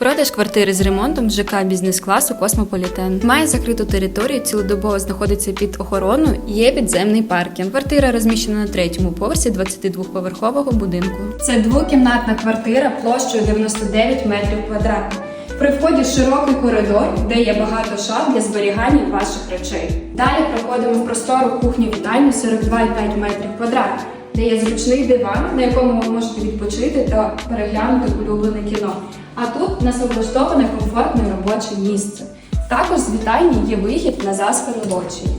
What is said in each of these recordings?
Продаж квартири з ремонтом ЖК бізнес-класу Космополітен. Має закриту територію, цілодобово знаходиться під охороною, є підземний паркінг. Квартира розміщена на третьому поверсі 22-поверхового будинку. Це двокімнатна квартира площею 99 метрів квадратних. При вході широкий коридор, де є багато шаф для зберігання ваших речей. Далі проходимо в простору кухню вітальню 42,5 метрів квадратних, де є зручний диван, на якому ви можете відпочити та переглянути улюблене кіно. А тут нас облаштоване комфортне робоче місце. Також з вітальні є вихід на лоджії.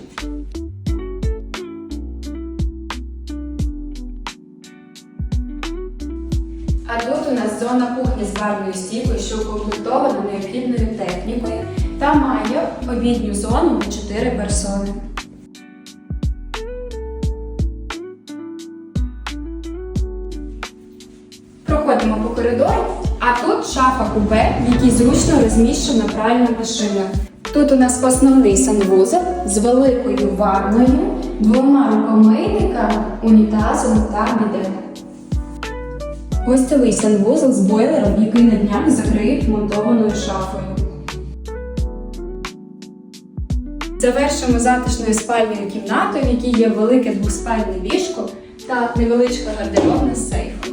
А тут у нас зона кухні з барною стійкою, що укомплектована необхідною технікою та має обідню зону на 4 персони. Проходимо по коридору, а тут шафа купе, в якій зручно розміщена пральна машина. Тут у нас основний санвузол з великою ванною, двома рукомийниками, унітазом та бідем. Гостєвий санвузол з бойлером, який на днях закриють монтованою шафою. Завершимо затишною спальною кімнатою, в якій є велике двоспальне ліжко та невеличка гардеробна з сейфом.